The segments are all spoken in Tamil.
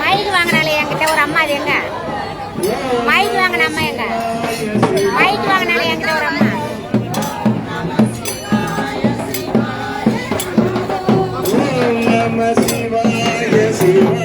மைக் வாங்கினாலே என்கிட்ட ஒரு அம்மா அது எங்க? மைக் வாங்கின அம்மா எங்க? மைக் வாங்கினாலே என்கிட்ட ஒரு அம்மா. நம சிவாய சிவாய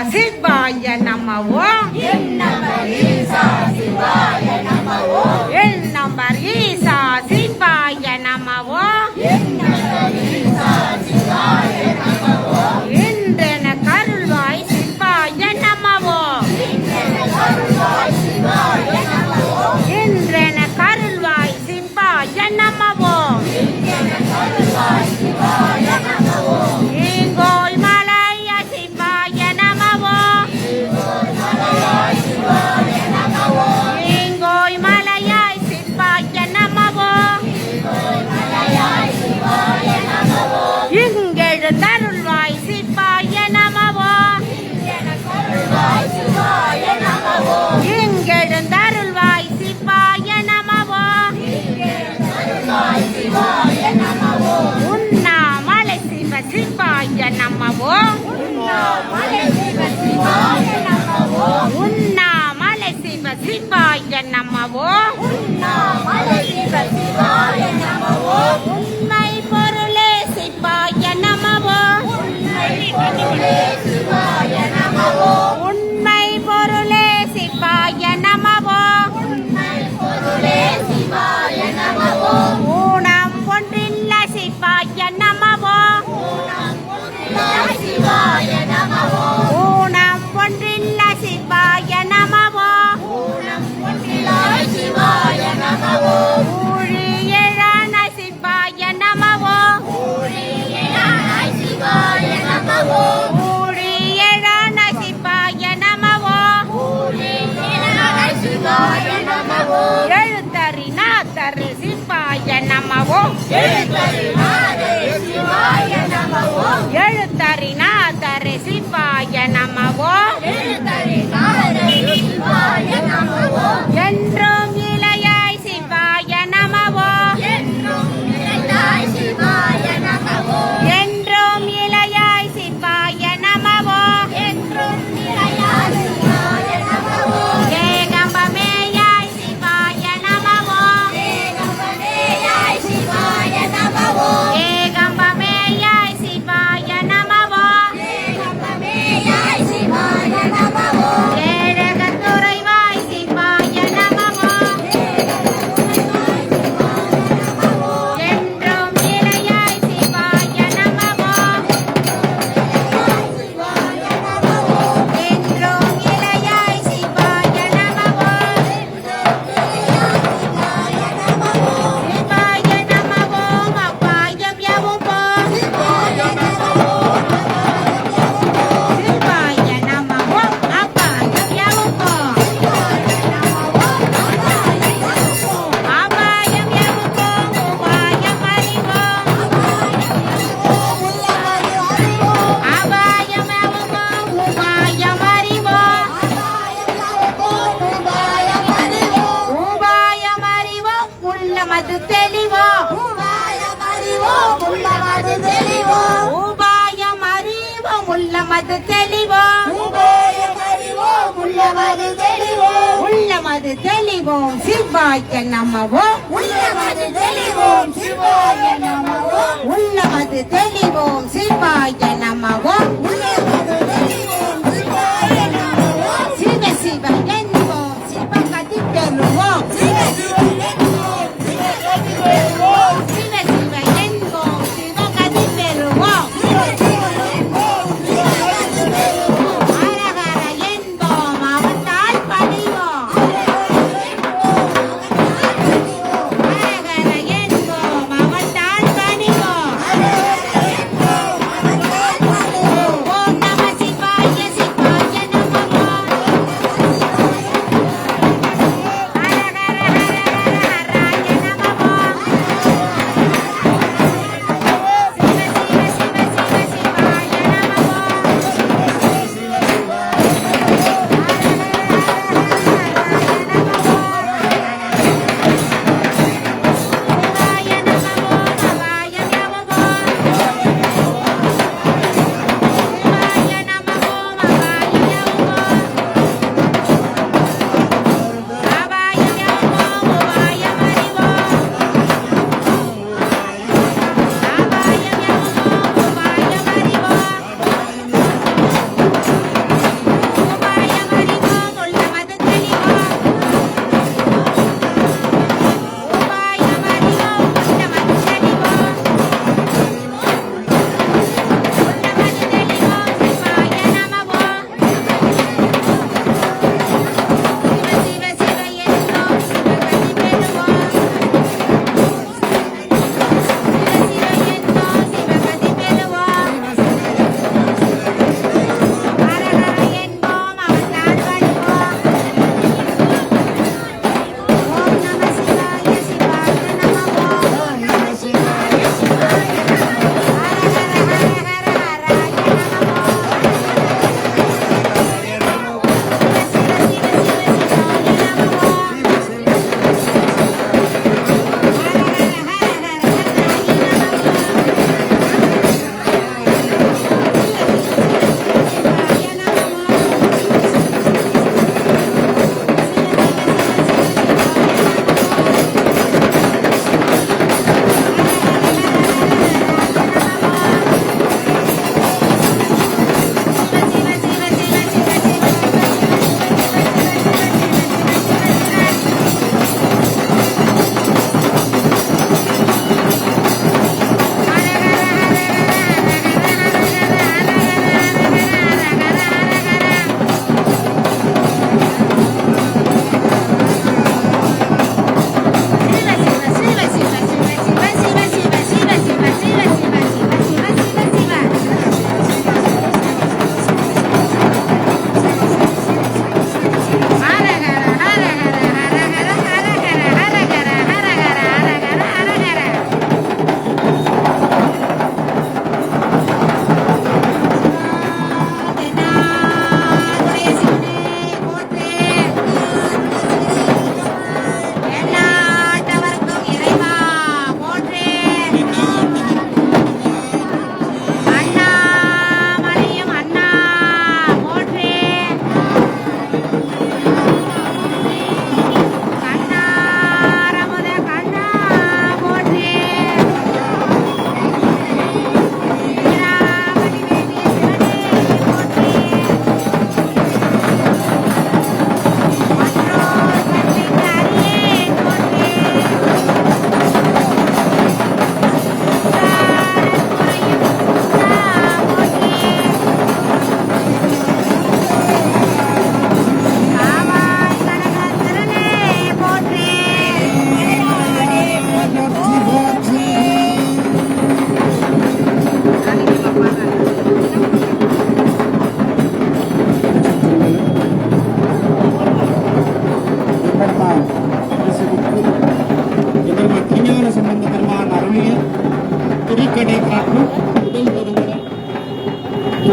Pasit bayan na mawang. Yeah. Yes, ¡Siéntale! தெளிவோம். உள்ளமது தெளிவோம். உள்ளமது தெளிவோம் சிவாய்க்க நம்மவோம் உள்ளமது தெளிவோம் சிவாய நம்மவோம் உள்ளமது தெளிவோம் சிவாய நம்மவோம் உள்ளமது தெளிவோம் சிவாய நம்மவோம் சிவ சிவ என்னுவோம் சிவ கதி பெறுவோம். சிவ சிவ என்னுவோம் சிவ கதி பெறுவோம்.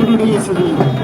hold it easily.